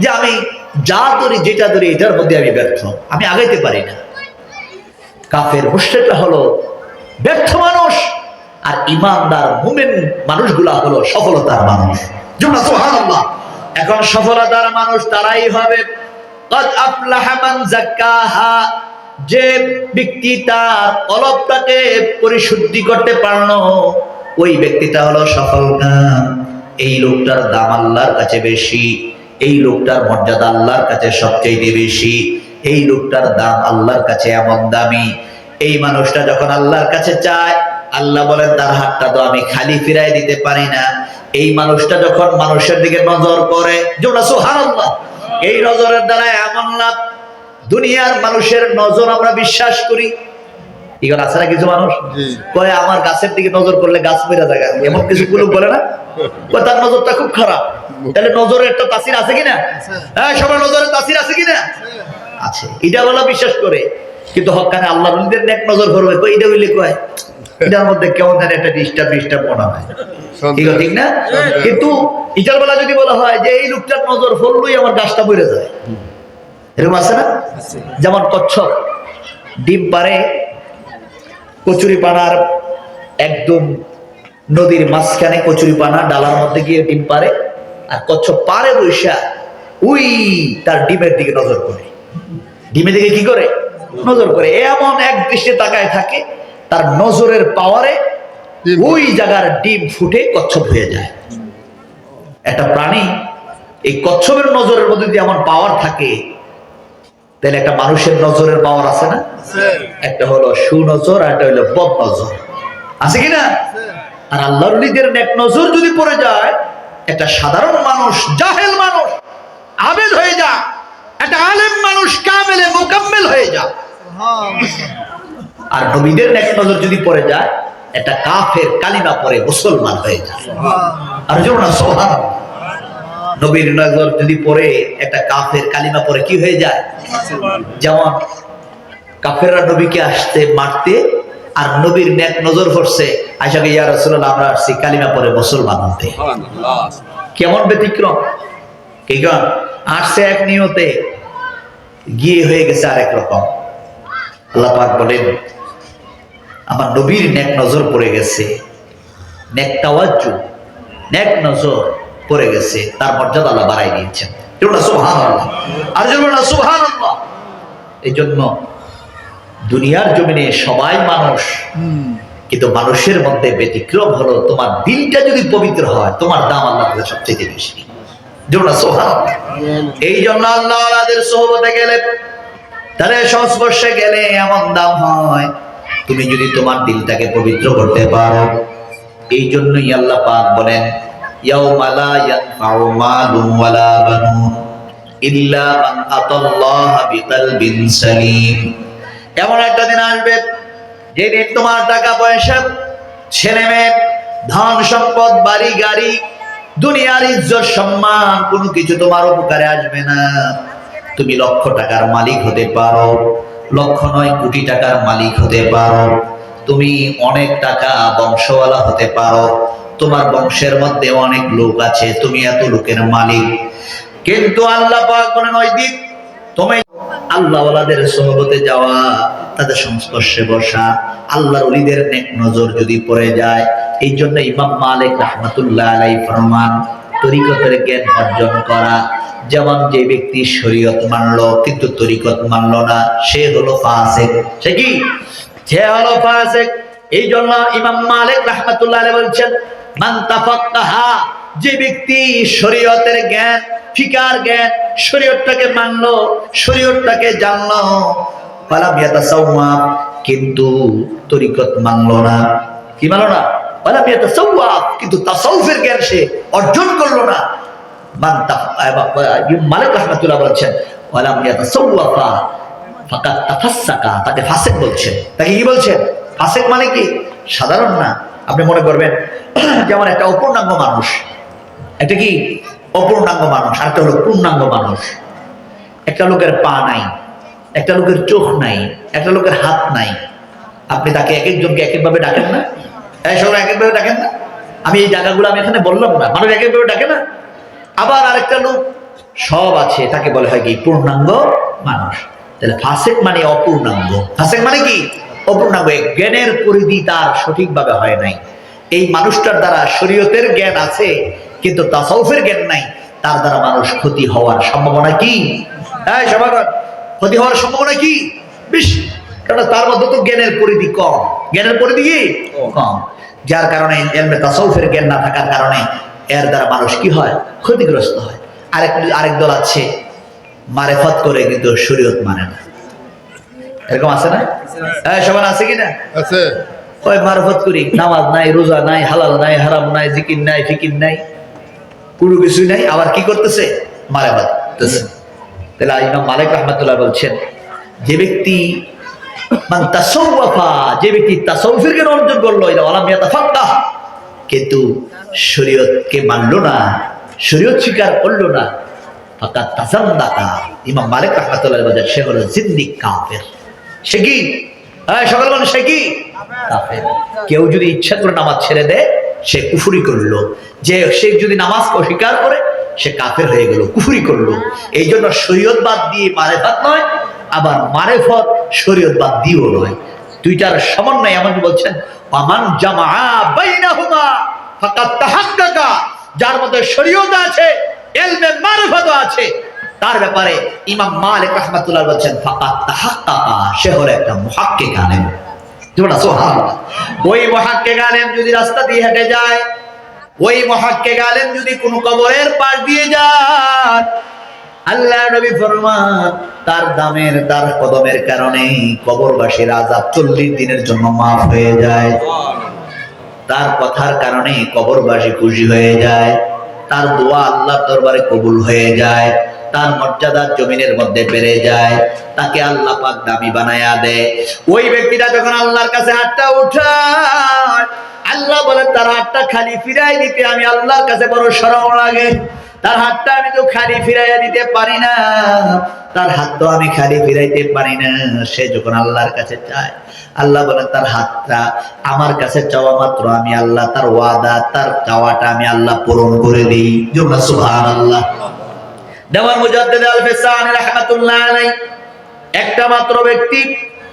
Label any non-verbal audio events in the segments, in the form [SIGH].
যে আমি যা ধরি, যেটা ধরি, এটার মধ্যে আমি ব্যর্থ। আমি আগাইতে পারি না। কাফের হোসেটা হলো ব্যর্থ মানুষ, আর ইমানদার, মুমেন মানুষগুলা হলো সফলতার মানুষ। এখন সফলতার মানুষ তারাই হবে। যে ব্যক্তি তার অলপটাকে পরিশুদ্ধি করতে পারল, ওই ব্যক্তিটা হলো সফল এই লোকটার দাম আল্লাহর কাছে বেশি। এই লোকটার মর্যাদা আল্লাহর কাছে সবচেয়ে বেশি। এই লোকটার দাম আল্লাহর কাছে এমন দামি। এই মানুষটা যখন আল্লাহর কাছে চায় আল্লাহ বলেন তার হাতটা তো আমি খালি ফিরাই দিতে পারি না। এই মানুষটা যখন মানুষের দিকে নজর করে এই নজরের দ্বারা এমন লাভ। দুনিয়ার মানুষের নজর আমরা বিশ্বাস করি। এগুলো আছে না কিছু মানুষ? কয়ে আমার গাছের দিকে নজর করলে গাছ মেরে থাকে এমন কিছু গুলো বলে না? তার নজরটা খুব খারাপ। তাহলে নজরের একটা তাসির আছে কিনা? হ্যাঁ সবার নজরের তাসির আছে কিনা? আছে। এটা বলা বিশ্বাস করে। কিন্তু হকানে আল্লাহ রুলিদের নেক নজর করবে এটা হইলে কয়? এটার মধ্যে কেমন একটা ডিস্টার্ব ডিস্টার্ব মনে হয়। ঠিক ঠিক না? কিন্তু ইটার বেলা যদি বলা হয় যে এই লোকটার নজর ফললই আমার গাছটা মরে যায়। এরকম আছে না? যেমন কচ্ছপ ডিম পারে কচুরি পানার একদম নদীর মাঝখানে কচুরি পানা ডালার মধ্যে গিয়ে ডিম পারে আর কচ্ছপ পারে বৈশা, উই তার ডিমের দিকে নজর করে। ডিমের দিকে কি করে? নজর করে। এমন এক দৃষ্টি তাকায় থাকে, তার নজরের পাওয়ারে ওই জায়গার ডিম ফুটে কচ্ছপ হয়ে যায়। একটা প্রাণী, এই কচ্ছপের নজরের মধ্যে যদি এমন পাওয়ার থাকে, তাহলে একটা মানুষের নজরের পাওয়ার আছে না? একটা হলো সুনজর আর একটা হলো বদ নজর আছে কিনা আর আল্লাহর নিজের নেক নজর যদি পড়ে যায় একটা সাধারণ মানুষ, জাহেল মানুষ, আবেদ হয়ে যা। একটা আলেম মানুষ, কামেলে মোকাম্মেল হয়ে যা। আর নবীদের নেক নজর যদি পড়ে যায়, একটা কাফের কালিমা পরে মুসলমান হয়ে যায়। আর যেমন সোহান। নবীর নজর যদি পড়ে, একটা কাফের কালিমা পরে কি হয়ে যায়? যেমন কাফেররা নবীকে আসতে মারতে, আর নবীর নেক নজর পড়ছে আশাকে ইয়া রাসূলুল্লাহ আমরা আসছি কালিমা পরে মুসলমান হতে কেমন ব্যতিক্রম? কি গণ আসছে এক নিয়তে গিয়ে হয়ে গেছে আরেক রকম। আল্লাহ পাক বলেন আমার নবীর নেক নজর পড়ে গেছে নেক তাওয়াজ্জু নেক নজর পড়ে গেছে তার মর্যাদা আল্লাহ বাড়াই দিয়েছেন। আর এই জন্য দুনিয়ার জমিনে সবাই মানুষ কিন্তু মানুষের মধ্যে ব্যতিক্রম হলো তোমার দিলটা যদি পবিত্র হয়, তোমার দাম আল্লাহ সবচেয়ে বেশি। এই জন্য আল্লাহ গেলে তাহলে সংস্পর্শে গেলে এমন দাম হয়, তুমি যদি তোমার দিলটাকে পবিত্র করতে পারো। এই জন্যই আল্লাহ পাক বলেন মান এমন একটা দিন আসবে যেদিন তোমার টাকা পয়সা, ছেলে মেয়ে, ধন সম্পদ, বাড়ি, গাড়ি, দুনিয়ার ইজ্জত, সম্মান, কোনো কিছু তোমার উপকারে আসবে না। তুমি লক্ষ টাকার মালিক হতে পারো, লক্ষ নয় কোটি টাকার মালিক হতে পারো। তুমি অনেক টাকা বংশওয়ালা হতে পারো। তোমার বংশের মধ্যে অনেক লোক আছে, তুমি এত লোকের মালিক। কিন্তু আল্লাহ বলেন, ওই দিক, তুমি আল্লাহওয়ালাদের সহবতে যাওয়া, তাদের সংস্পর্শে বসা, আল্লাহর অলিদের নেক নজর যদি পড়ে যায় এই জন্য ইমাম মালিক রহমতুল্লাহ আলাই ফরমান তরিকতের জ্ঞান অর্জন করা। যেমন যে ব্যক্তি শরীয়ত মানলো, কিন্তু তরিকত মানলো না, সে হলো ফাসেক। সে কি? সে হলো ফাসেক। এই জন্য ইমাম মালিক রহমতুল্লাহ বলছেন যে ব্যক্তি শরীয়তের জ্ঞান, ফিকার জ্ঞান, শরীয়তটাকে মানলো, শরীয়তটাকে জানলো পালাম ইয়াতাসাওয়াব কিন্তু তরিকত মানলো না। কি মানলো না? পালাম ইয়াতাসাওয়াব কিন্তু তাসাউফের জ্ঞান সে অর্জন করল না। মালিক রাহমাতুল্লাহ বলেছেন ওয়ালাম ইয়াতাসাওয়াফা ফাকাত তাফাসসাকা তাকে ফাসেক বলছেন। তাকে কি বলছেন? ফাসেক মানে কি? সাধারণ না। আপনি মনে করবেন, [CLEARS THROAT] যেমন একটা অপূর্ণাঙ্গ মানুষ, একটা কি? অপূর্ণাঙ্গ মানুষ আর একটা হলো পূর্ণাঙ্গ মানুষ। একটা লোকের পা নাই, একটা লোকের চোখ নাই, একটা লোকের হাত নাই। আপনি তাকে এক একজনকে এক একভাবে ডাকেন না? এই সবাই এক একভাবে ডাকেন না? আমি এই জায়গাগুলো আমি এখানে বললাম না, মানুষ এক একভাবে ডাকে না? আবার আরেকটা লোক, সব আছে, তাকে বলে হয় কি? পূর্ণাঙ্গ মানুষ। তাহলে ফাসেক মানে অপূর্ণাঙ্গ। ফাসেক মানে কি? অপূর্ণাঙ্গ জ্ঞানের পরিধি তার সঠিকভাবে হয় নাই। এই মানুষটার দ্বারা শরীয়তের জ্ঞান আছে, কিন্তু তাসাউফের জ্ঞান নাই। তার দ্বারা মানুষ ক্ষতি হওয়ার সম্ভাবনা কি? হ্যাঁ সভাগত ক্ষতি হওয়ার সম্ভাবনা কি? বেশি কারণ তার মধ্যে তো জ্ঞানের পরিধি কম। জ্ঞানের পরিধি কি? কম। যার কারণে এলমে তাসাউফের জ্ঞান না থাকার কারণে এর দ্বারা মানুষ কি হয়? ক্ষতিগ্রস্ত হয়। আরেক আরেক দল আছে, মারেফত করে কিন্তু শরীয়ত মানে না। এরকম আছে না? হ্যাঁ সবার আছে কি না আছে। ওই মারফত করি? নামাজ নাই রোজা নাই হালাল নাই হারাম নাই জিকির নাই ফিকির নাই কোনো কিছুই নাই আবার কি করতেছে? মারেফত করতেছে তাহলে ইমাম মালিক রহমতুল্লাহ বলছেন যে ব্যক্তি মান যে ব্যক্তি তাসাউফের জ্ঞান অর্জন করল এটা আলাম ইয়াতাফাক্কাহ কিন্তু শরীয়তকে মানলো না শরীয়ত স্বীকার করল না ফাকাত তাজান্দাকা ইমাম মালিক রহমতুল্লাহ বলছেন সে হলো জিন্দিক কাফের। সে কি? হ্যাঁ সকাল মানুষ সে কি? কেউ যদি ইচ্ছা করে নামাজ ছেড়ে দেয়, সে কুফুরি করল। যে সে যদি নামাজ অস্বীকার করে, সে কাফের হয়ে গেল, কুফুরি করল। এই জন্য শরীয়ত বাদ দিয়ে মারেফাত নয়, আবার মারেফত শরীয়ত বাদ দিয়েও নয়। দুইটার সমন্বয় এমন বলছেন আমান জামা বাইনাহুমা ফাকাত তাহাক্কাকা যার মধ্যে শরীয়ত আছে, এলমে মারফত আছে। তার ব্যাপারে ইমাম মালিক রাহমাতুল্লাহ বলছেন ফাকাত তাহাক্কাকা সে হলো একটা মুহাক্কিক আলেম। যেমন সুবহানাল্লাহ। ওই মুহাক্কিক আলেম যদি রাস্তা দিয়ে হেঁটে যায়, ওই মুহাক্কিক আলেম যদি কোনো কবরের পাশ দিয়ে যায়, আল্লাহ নবী ফরমান, তার দামের, তার কদমের কারণে কবরবাসীর আজাব চল্লিশ দিনের জন্য মাফ হয়ে যায়। তার কথার কারণে কবরবাসী খুশি হয়ে যায়। তার দোয়া আল্লাহর দরবারে কবুল হয়ে যায়। তার মর্যাদা জমিনের মধ্যে বেড়ে যায়। তাকে আল্লাহ পাক দামি বানায়া দেয়। ওই ব্যক্তিটা যখন আল্লাহর কাছে হাতটা উঠায়, আল্লাহ বলেন, তার হাতটা খালি ফিরাই দিতে আমি আল্লাহর কাছে বড় সরম লাগে। তার হাতটা আমি তো খালি ফিরাইয়া দিতে পারি না। তার হাত তো আমি খালি ফিরাইতে পারি না। সে যখন আল্লাহর কাছে চায় আল্লাহ বলেন, তার হাতটা আমার কাছে চাওয়া মাত্র আমি আল্লাহ, তার ওয়াদা, তার চাওয়াটা আমি আল্লাহ পূরণ করে দিই। জোড়া সুবহান আল্লাহ দেওয়ার মুজাদ্দিদ আল ফিসান রাহমাতুল্লাহ আলাই একটা মাত্র ব্যক্তি,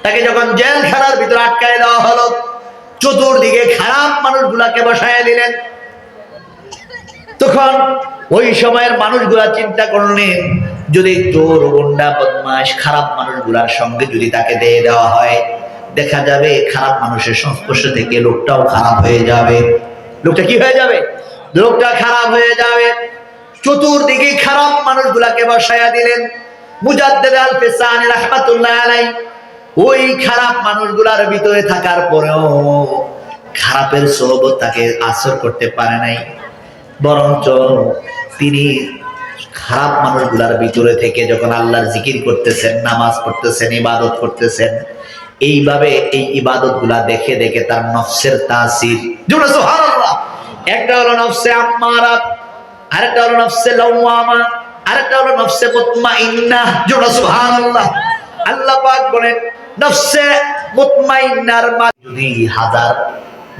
তাকে যখন জেলখানার ভিতরে আটকায় দেওয়া হলো, চতুর্দিকে খারাপ মানুষগুলাকে বসায় দিলেন। তখন ওই সময়ের মানুষগুলা চিন্তা করলেন, যদি চোর গুন্ডা বদমাস খারাপ মানুষগুলার সঙ্গে যদি তাকে দিয়ে দেওয়া হয়, দেখা যাবে খারাপ মানুষের সংস্পর্শ থেকে লোকটাও খারাপ হয়ে যাবে। লোকটা কি হয়ে যাবে? লোকটা খারাপ হয়ে যাবে। চতুর্দিকে খারাপ মানুষগুলাকে বসায়া দিলেন। মুজাদ্দেদ আল ওই খারাপ মানুষগুলার ভিতরে থাকার পরেও খারাপের সোহবত তাকে আসর করতে পারে নাই। বরঞ্চ তিনি খারাপ মানুষগুলার ভিতরে থেকে যখন আল্লাহর জিকির করতেছেন, নামাজ পড়তেছেন, ইবাদত করতেছেন, এইভাবে এই ইবাদতগুলা দেখে দেখে তার নফসের তাসির। একটা হলো নফসে আম্মারা আরেকটা হলো নফসে লাওয়ামা, আরেকটা হলো নফসে মুতমাইন্না। জোরে সুবহানাল্লাহ। আল্লাহ পাক বলেন, নফসে মুতমাইন্নার যদি হাজার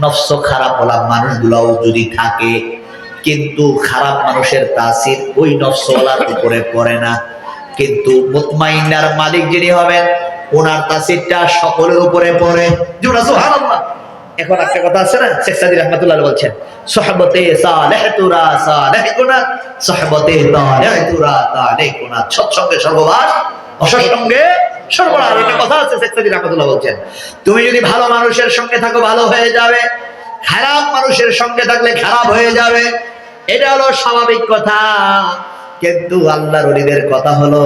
নফস খারাপ হলা মানুষগুলাও যদি থাকে, কিন্তু খারাপ মানুষের তাসির ওই নফসওয়ালার উপরে পড়ে না। কিন্তু মুতমাইন্নার মালিক যিনি হবেন, ওনার তাসিরটা সকলের উপরে পড়ে। জোড়া সুবহানাল্লাহ। এখন একটা কথা আছে না? শেখ সাদি রহমাতুল্লাহ বলছেন, সহবতে সালেহ তুরা সালেহ গুনা সহবতে তালেহ তুরা তালেহ গুনা সৎসঙ্গে সর্ববাস অসৎসঙ্গে সর্বনাশ একটা কথা আছে, শেখ সাদি রহমাতুল্লাহ বলছেন, তুমি যদি ভালো মানুষের সঙ্গে থাকো, ভালো হয়ে যাবে। খারাপ মানুষের সঙ্গে থাকলে খারাপ হয়ে যাবে। এটা হলো স্বাভাবিক কথা। কিন্তু আল্লাহর অলিদের কথা হলো,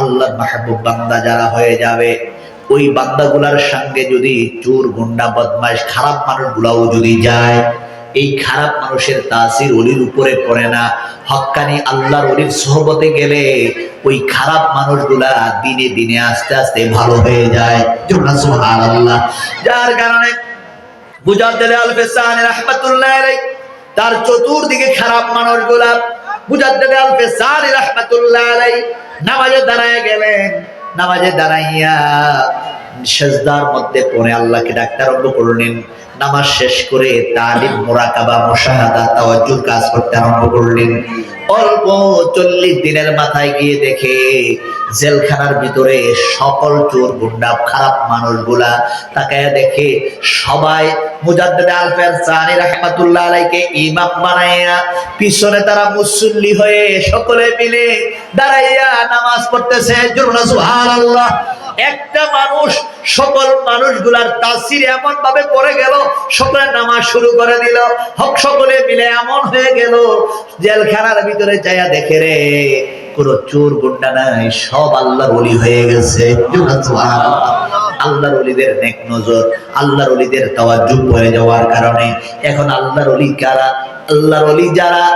আল্লাহর মাহবুব বান্দা যারা হয়ে যাবে ওই বান্দাগুলার সঙ্গে যদি চোর গুন্ডা বদমাইশ খারাপ মানুষগুলাও যদি যায়, এই খারাপ মানুষের তাসির অলির উপরে পড়ে না। হক্কানি আল্লাহর অলির সহবতে গেলে ওই খারাপ মানুষগুলা দিনে দিনে আস্তে আস্তে ভালো হয়ে যায়। সুবহানাল্লাহ। যার কারণে তার চতুর্দিকে খারাপ মানুষগুলা মুজাদ্দিদ আল ফিসানি রাহমাতুল্লাহ আলাইহি নামাজে দাঁড়ায় গেলেন। নামাজে দাঁড়াইয়া সেজদার মধ্যে পড়ে আল্লাহকে ডাক্তার আরম্ভ করলেন। নামাজ শেষ করে তালিম, মোরাকাবা, মুশাহাদা তাওয়াজ্জুর কাজ করতে আরম্ভ করলেন। অল্প চল্লিশ দিনের মাথায় গিয়ে দেখে জেলখানার ভিতরে সকল চোর, গুন্ডা, খারাপ মানুষগুলা তাকায় দেখে সবাই মুজাদ্দেদ আলাইকে ইমাম পিছনে তারা মুসল্লি হয়ে সকলে মিলে দাঁড়াইয়া নামাজ পড়তেছে। একটা মানুষ সকল মানুষগুলার তাসির এমন ভাবে পড়ে গেল, সকলে নামাজ শুরু করে দিল। হক সকলে মিলে এমন হয়ে গেল, জেলখানার ভিতরে যাইয়া দেখে রে কোন চোর, গুন্ডা নাই, সব আল্লাহর ওলি হয়ে গেছে। আল্লাহর অলিদের নেক নজর, আল্লাহর অলিদের যাওয়ার কারণে। এখন আল্লাহর অলি কারা? আল্লাহর অলি যারা?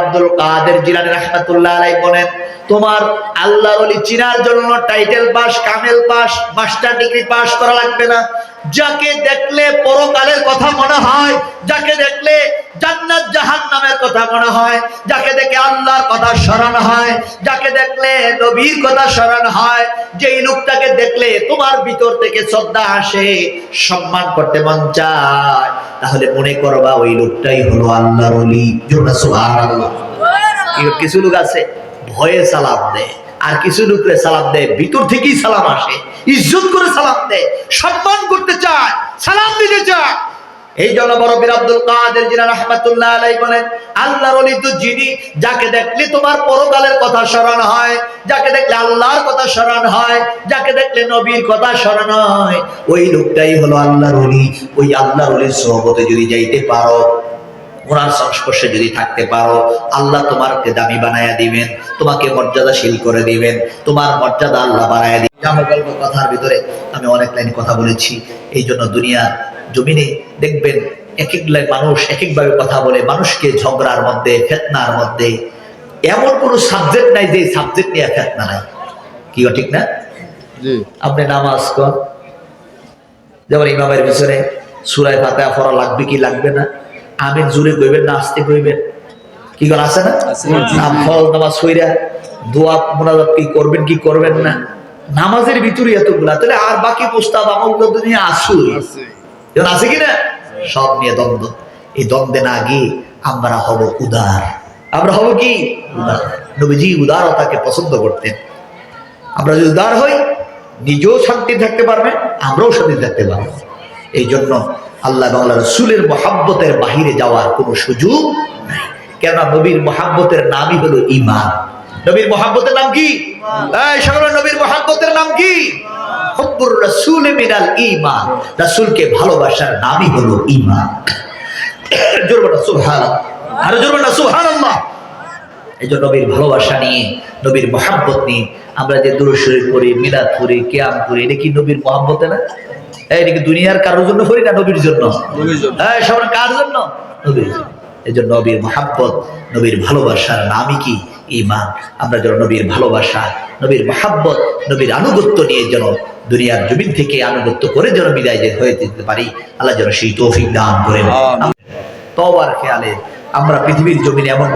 আব্দুল কাদের জিলানী আলাইহি বলেন, তোমার আল্লাহর ওলি চিনার জন্য টাইটেল পাস, কামেল পাস, মাস্টার ডিগ্রি পাস করা লাগবে না। যাকে দেখলে পরকালের কথা মনে হয়, যাকে দেখলে জান্নাত জাহান্নামের কথা মনে হয় যাকে দেখে আল্লাহর কথা স্মরণ হয় যাকে দেখলে নবীর কথা স্মরণ হয় যেই লোকটাকে দেখলে তোমার ভিতর থেকে শ্রদ্ধা আসে সম্মান করতে মন চায় তাহলে মনে করবা ওই লোকটাই হলো আল্লাহর ওলি। জোরে সুবহানাল্লাহ। কিছু লোক আছে ভয়ে সালাম দেয় আর কিছু লোকরে সালাম দেয় ভিতর থেকেই সালাম আসে ইজ্জত করে সালাম দেয় সম্মান করতে চায় এই জন্য বড় বীর আব্দুল কাদের জিনা রহমাতুল্লাহ আলাই বলেন, আল্লাহর ওলি তো যিনি, যাকে দেখলে তোমার পরকালের কথা স্মরণ হয়, যাকে দেখলে আল্লাহর কথা স্মরণ হয়, যাকে দেখলে নবীর কথা স্মরণ হয়, ওই লোকটাই হলো আল্লাহর ওলি। ওই আল্লাহর ওলির সহবতে যদি যাইতে পারো, ওনার সংস্পর্শে যদি থাকতে পারো, আল্লাহ তোমাকে দামি বানায়া দিবেন, তোমাকে মর্যাদাশীল করে দিবেন, তোমার মর্যাদা আল্লাহ বানায়া দিবেন। আমার গল্প কথার ভিতরে আমি অনেক লাইন কথা বলেছি এই জন্য দুনিয়া জমিনে দেখবেন এক এক লাই মানুষ এক একভাবে কথা বলে মানুষকে ঝগড়ার মধ্যে ফেতনার মধ্যে। এমন কোনো সাবজেক্ট নাই যে সাবজেক্ট নিয়ে ফেতনা নাই। কি ও ঠিক না? আপনি নামাজ কর যেমন ইমামের পিছনে সুরায় ফাতে পড়া লাগবে কি লাগবে না? আমিন জুড়ে কইবেন না আসতে কইবেন। কি করে আছে না? ফল নামাজ হইরা দোয়া মোনাজাত কি করবেন কি করবেন না? নামাজের ভিতরে এতগুলা তাহলে আর বাকি প্রস্তাব আমল তো দুনিয়া আসুই যেমন আছে কিনা? সব নিয়ে দ্বন্দ্ব। এই দ্বন্দ্বে না গিয়ে আমরা হব উদার। আমরা হব কি? নবীজি উদারতাকে পছন্দ করতেন। আমরা যদি উদার হই, নিজেও শান্তি থাকতে পারবে, আমরাও শান্তি থাকতে পারব। এই জন্য আল্লাহ বাংলা রসুলের মহাব্বতের বাহিরে যাওয়ার কোনো সুযোগ নাই। কেননা নবীর মহাব্বতের নামই হলো ইমান নবীর মহাব্বতের নাম কি? এই সকল নবীর মহাব্বতের নাম কি? হব্বুর রাসূল মিনাল রাসূলকে ভালোবাসার নামই হলো ঈমান। জোরবে না সুবহানাল্লাহ। আর জোরবে না এই নবীর ভালোবাসা নিয়ে নবীর মহাব্বত নিয়ে আমরা যে দূর শরীর করি মিলাদ করি কেয়াম করি এটা কি নবীর মহাব্বতে না? এটা কি দুনিয়ার কারোর জন্য করি না নবীর জন্য? নবীর জন্য। হ্যাঁ সবার কার জন্য? নবীর জন্য। এই জন্য নবীর মহাব্বত নবীর ভালোবাসার নামই কি ইমান আমরা যেন নবীর ভালোবাসা নবীর মহাব্বত নবীর আনুগত্য নিয়ে যেন দুনিয়ার জমিন থেকে আনুগত্য করে যেন বিদায় যে হয়ে যেতে পারি আল্লাহ যেন সেই তৌফিক দান করে তো তবার খেয়ালে আমরা পৃথিবীর জমিনে এমন